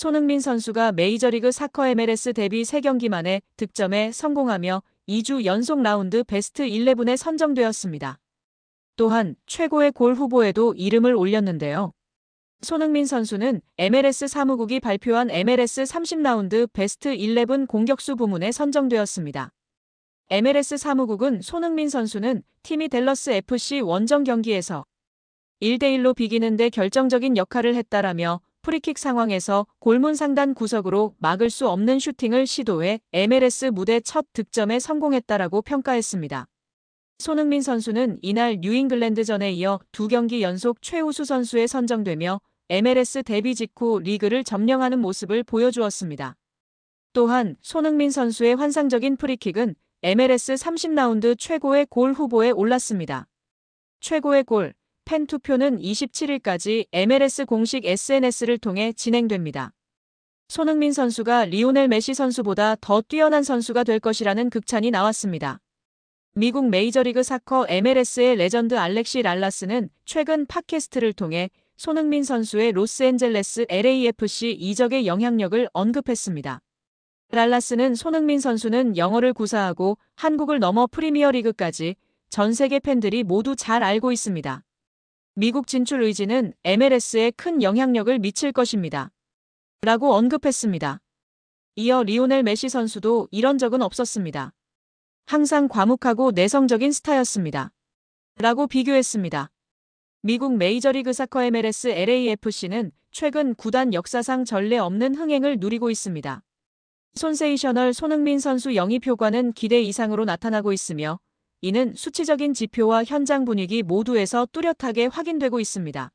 손흥민 선수가 메이저리그 사커 MLS 데뷔 3경기 만에 득점에 성공하며 2주 연속 라운드 베스트 11에 선정되었습니다. 또한 최고의 골 후보에도 이름을 올렸는데요. 손흥민 선수는 MLS 사무국이 발표한 MLS 30라운드 베스트 11 공격수 부문에 선정되었습니다. MLS 사무국은 손흥민 선수는 팀이 댈러스 FC 원정 경기에서 1대1로 비기는데 결정적인 역할을 했다라며 프리킥 상황에서 골문 상단 구석으로 막을 수 없는 슈팅을 시도해 MLS 무대 첫 득점에 성공했다라고 평가했습니다. 손흥민 선수는 이날 뉴잉글랜드전에 이어 두 경기 연속 최우수 선수에 선정되며 MLS 데뷔 직후 리그를 점령하는 모습을 보여주었습니다. 또한 손흥민 선수의 환상적인 프리킥은 MLS 30라운드 최고의 골 후보에 올랐습니다. 최고의 골, 팬 투표는 27일까지 MLS 공식 SNS를 통해 진행됩니다. 손흥민 선수가 리오넬 메시 선수보다 더 뛰어난 선수가 될 것이라는 극찬이 나왔습니다. 미국 메이저리그 사커 MLS의 레전드 알렉시 랄라스는 최근 팟캐스트를 통해 손흥민 선수의 로스앤젤레스 LAFC 이적의 영향력을 언급했습니다. 랄라스는 손흥민 선수는 영어를 구사하고 한국을 넘어 프리미어리그까지 전 세계 팬들이 모두 잘 알고 있습니다. 미국 진출 의지는 MLS에 큰 영향력을 미칠 것입니다. 라고 언급했습니다. 이어 리오넬 메시 선수도 이런 적은 없었습니다. 항상 과묵하고 내성적인 스타였습니다. 라고 비교했습니다. 미국 메이저리그 사커 MLS LAFC는 최근 구단 역사상 전례 없는 흥행을 누리고 있습니다. 손세이셔널 손흥민 선수 영입 효과는 기대 이상으로 나타나고 있으며 이는 수치적인 지표와 현장 분위기 모두에서 뚜렷하게 확인되고 있습니다.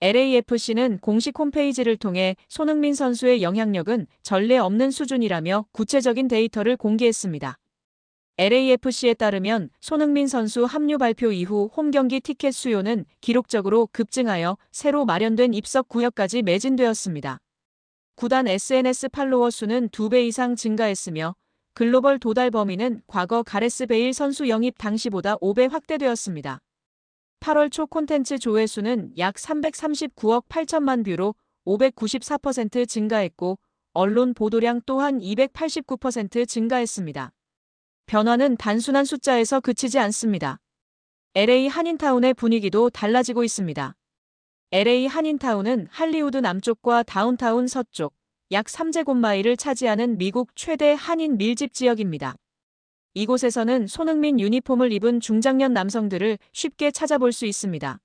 LAFC는 공식 홈페이지를 통해 손흥민 선수의 영향력은 전례 없는 수준이라며 구체적인 데이터를 공개했습니다. LAFC에 따르면 손흥민 선수 합류 발표 이후 홈 경기 티켓 수요는 기록적으로 급증하여 새로 마련된 입석 구역까지 매진되었습니다. 구단 SNS 팔로워 수는 2배 이상 증가했으며 글로벌 도달 범위는 과거 가레스 베일 선수 영입 당시보다 5배 확대되었습니다. 8월 초 콘텐츠 조회수는 약 339억 8천만 뷰로 594% 증가했고 언론 보도량 또한 289% 증가했습니다. 변화는 단순한 숫자에서 그치지 않습니다. LA 한인타운의 분위기도 달라지고 있습니다. LA 한인타운은 할리우드 남쪽과 다운타운 서쪽 약 3제곱마일을 차지하는 미국 최대 한인 밀집 지역입니다. 이곳에서는 손흥민 유니폼을 입은 중장년 남성들을 쉽게 찾아볼 수 있습니다.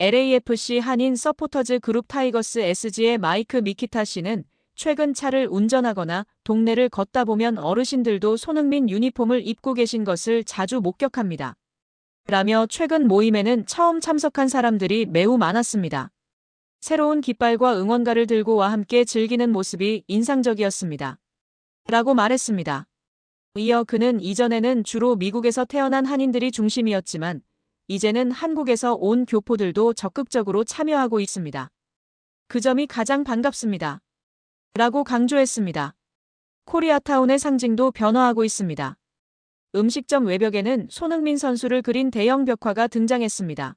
LAFC 한인 서포터즈 그룹 타이거스 SG의 마이크 미키타 씨는 최근 차를 운전하거나 동네를 걷다 보면 어르신들도 손흥민 유니폼을 입고 계신 것을 자주 목격합니다. 라며 최근 모임에는 처음 참석한 사람들이 매우 많았습니다. 새로운 깃발과 응원가를 들고와 함께 즐기는 모습이 인상적이었습니다. 라고 말했습니다. 이어 그는 이전에는 주로 미국에서 태어난 한인들이 중심이었지만 이제는 한국에서 온 교포들도 적극적으로 참여하고 있습니다. 그 점이 가장 반갑습니다. 라고 강조했습니다. 코리아타운의 상징도 변화하고 있습니다. 음식점 외벽에는 손흥민 선수를 그린 대형 벽화가 등장했습니다.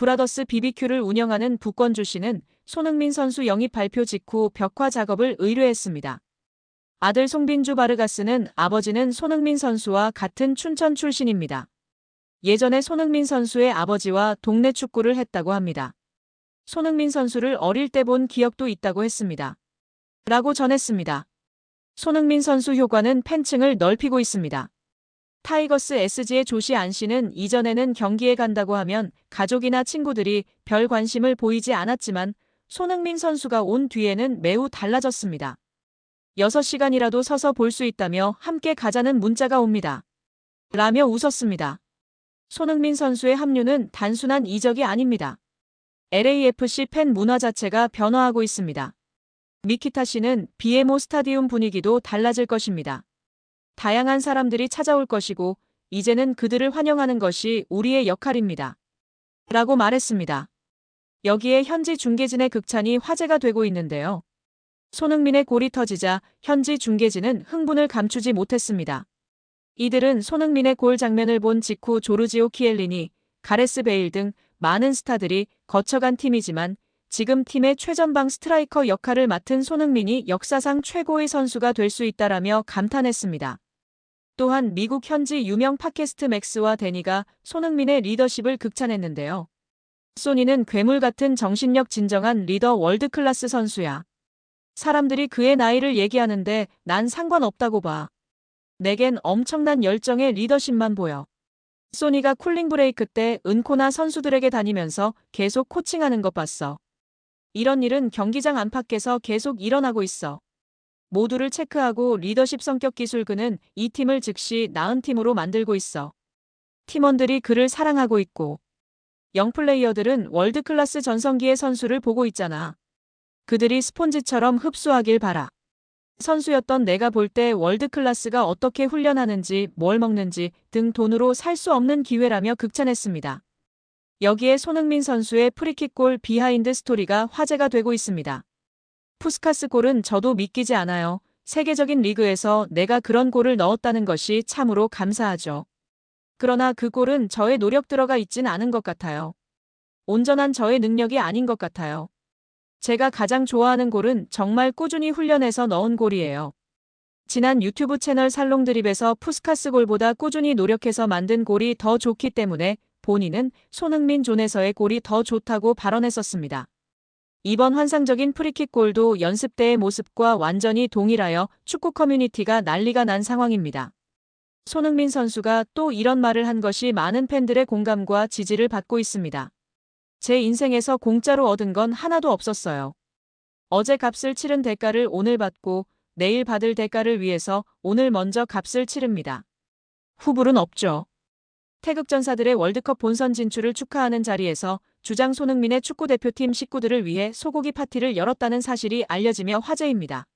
브라더스 BBQ를 운영하는 북권주 씨는 손흥민 선수 영입 발표 직후 벽화 작업을 의뢰했습니다. 아들 송빈주 바르가스는 아버지는 손흥민 선수와 같은 춘천 출신입니다. 예전에 손흥민 선수의 아버지와 동네 축구를 했다고 합니다. 손흥민 선수를 어릴 때 본 기억도 있다고 했습니다. 라고 전했습니다. 손흥민 선수 효과는 팬층을 넓히고 있습니다. 타이거스 SG의 조시 안 씨는 이전에는 경기에 간다고 하면 가족이나 친구들이 별 관심을 보이지 않았지만 손흥민 선수가 온 뒤에는 매우 달라졌습니다. 6시간이라도 서서 볼 수 있다며 함께 가자는 문자가 옵니다. 라며 웃었습니다. 손흥민 선수의 합류는 단순한 이적이 아닙니다. LAFC 팬 문화 자체가 변화하고 있습니다. 미키타 씨는 BMO 스타디움 분위기도 달라질 것입니다. 다양한 사람들이 찾아올 것이고 이제는 그들을 환영하는 것이 우리의 역할입니다. 라고 말했습니다. 여기에 현지 중계진의 극찬이 화제가 되고 있는데요. 손흥민의 골이 터지자 현지 중계진은 흥분을 감추지 못했습니다. 이들은 손흥민의 골 장면을 본 직후 조르지오 키엘리니, 가레스 베일 등 많은 스타들이 거쳐간 팀이지만 지금 팀의 최전방 스트라이커 역할을 맡은 손흥민이 역사상 최고의 선수가 될 수 있다라며 감탄했습니다. 또한 미국 현지 유명 팟캐스트 맥스와 데니가 손흥민의 리더십을 극찬했는데요. 소니는 괴물 같은 정신력 진정한 리더 월드클래스 선수야. 사람들이 그의 나이를 얘기하는데 난 상관없다고 봐. 내겐 엄청난 열정의 리더십만 보여. 소니가 쿨링 브레이크 때 은코나 선수들에게 다니면서 계속 코칭하는 것 봤어. 이런 일은 경기장 안팎에서 계속 일어나고 있어. 모두를 체크하고 리더십 성격 기술 그는 이 팀을 즉시 나은 팀으로 만들고 있어. 팀원들이 그를 사랑하고 있고. 영 플레이어들은 월드클래스 전성기의 선수를 보고 있잖아. 그들이 스폰지처럼 흡수하길 바라. 선수였던 내가 볼 때 월드클래스가 어떻게 훈련하는지 뭘 먹는지 등 돈으로 살 수 없는 기회라며 극찬했습니다. 여기에 손흥민 선수의 프리킥골 비하인드 스토리가 화제가 되고 있습니다. 푸스카스 골은 저도 믿기지 않아요. 세계적인 리그에서 내가 그런 골을 넣었다는 것이 참으로 감사하죠. 그러나 그 골은 저의 노력 들어가 있진 않은 것 같아요. 온전한 저의 능력이 아닌 것 같아요. 제가 가장 좋아하는 골은 정말 꾸준히 훈련해서 넣은 골이에요. 지난 유튜브 채널 살롱 드립에서 푸스카스 골보다 꾸준히 노력해서 만든 골이 더 좋기 때문에 본인은 손흥민 존에서의 골이 더 좋다고 발언했었습니다. 이번 환상적인 프리킥 골도 연습 때의 모습과 완전히 동일하여 축구 커뮤니티가 난리가 난 상황입니다. 손흥민 선수가 또 이런 말을 한 것이 많은 팬들의 공감과 지지를 받고 있습니다. 제 인생에서 공짜로 얻은 건 하나도 없었어요. 어제 값을 치른 대가를 오늘 받고 내일 받을 대가를 위해서 오늘 먼저 값을 치릅니다. 후불은 없죠. 태극전사들의 월드컵 본선 진출을 축하하는 자리에서 주장 손흥민의 축구대표팀 식구들을 위해 소고기 파티를 열었다는 사실이 알려지며 화제입니다.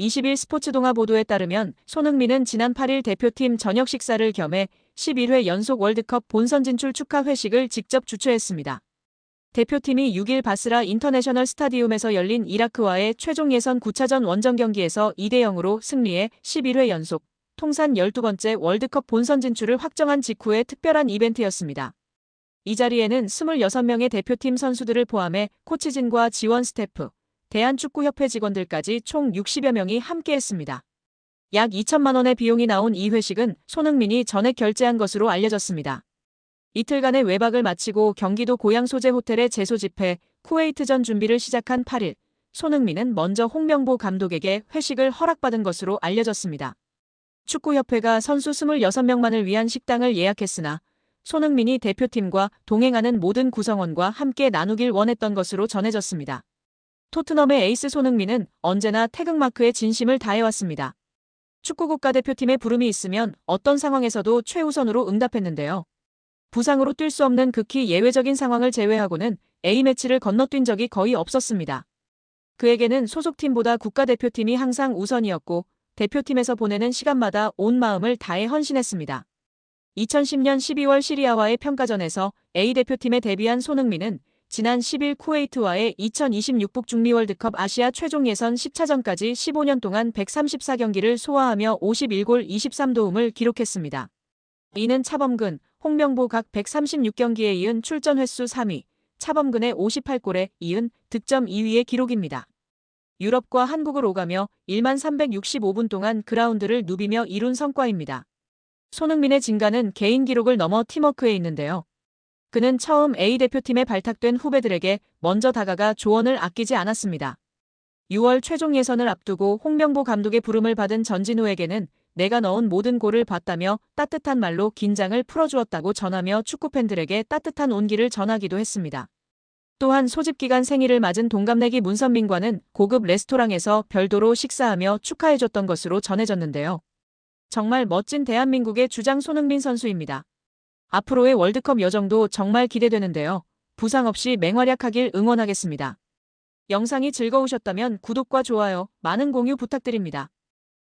20일 스포츠 동아 보도에 따르면 손흥민은 지난 8일 대표팀 저녁 식사를 겸해 11회 연속 월드컵 본선 진출 축하 회식을 직접 주최했습니다. 대표팀이 6일 바스라 인터내셔널 스타디움에서 열린 이라크와의 최종 예선 9차전 원정 경기에서 2대 0으로 승리해 11회 연속 통산 12번째 월드컵 본선 진출을 확정한 직후의 특별한 이벤트였습니다. 이 자리에는 26명의 대표팀 선수들을 포함해 코치진과 지원 스태프, 대한축구협회 직원들까지 총 60여 명이 함께했습니다. 약 2천만 원의 비용이 나온 이 회식은 손흥민이 전액 결제한 것으로 알려졌습니다. 이틀간의 외박을 마치고 경기도 고향 소재 호텔에 재소집해 쿠웨이트전 준비를 시작한 8일, 손흥민은 먼저 홍명보 감독에게 회식을 허락받은 것으로 알려졌습니다. 축구협회가 선수 26명만을 위한 식당을 예약했으나 손흥민이 대표팀과 동행하는 모든 구성원과 함께 나누길 원했던 것으로 전해졌습니다. 토트넘의 에이스 손흥민은 언제나 태극마크에 진심을 다해왔습니다. 축구 국가대표팀의 부름이 있으면 어떤 상황에서도 최우선으로 응답했는데요. 부상으로 뛸 수 없는 극히 예외적인 상황을 제외하고는 A매치를 건너뛴 적이 거의 없었습니다. 그에게는 소속팀보다 국가대표팀이 항상 우선이었고 대표팀에서 보내는 시간마다 온 마음을 다해 헌신했습니다. 2010년 12월 시리아와의 평가전에서 A대표팀에 데뷔한 손흥민은 지난 10일 쿠웨이트와의 2026 북중미 월드컵 아시아 최종 예선 10차전까지 15년 동안 134경기를 소화하며 51골 23도움을 기록했습니다. 이는 차범근, 홍명보 각 136경기에 이은 출전 횟수 3위, 차범근의 58골에 이은 득점 2위의 기록입니다. 유럽과 한국을 오가며 1만 365분 동안 그라운드를 누비며 이룬 성과입니다. 손흥민의 진가는 개인 기록을 넘어 팀워크에 있는데요. 그는 처음 A대표팀에 발탁된 후배들에게 먼저 다가가 조언을 아끼지 않았습니다. 6월 최종 예선을 앞두고 홍명보 감독의 부름을 받은 전진우에게는 내가 넣은 모든 골을 봤다며 따뜻한 말로 긴장을 풀어주었다고 전하며 축구팬들에게 따뜻한 온기를 전하기도 했습니다. 또한 소집기간 생일을 맞은 동갑내기 문선민과는 고급 레스토랑에서 별도로 식사하며 축하해줬던 것으로 전해졌는데요. 정말 멋진 대한민국의 주장 손흥민 선수입니다. 앞으로의 월드컵 여정도 정말 기대되는데요. 부상 없이 맹활약하길 응원하겠습니다. 영상이 즐거우셨다면 구독과 좋아요, 많은 공유 부탁드립니다.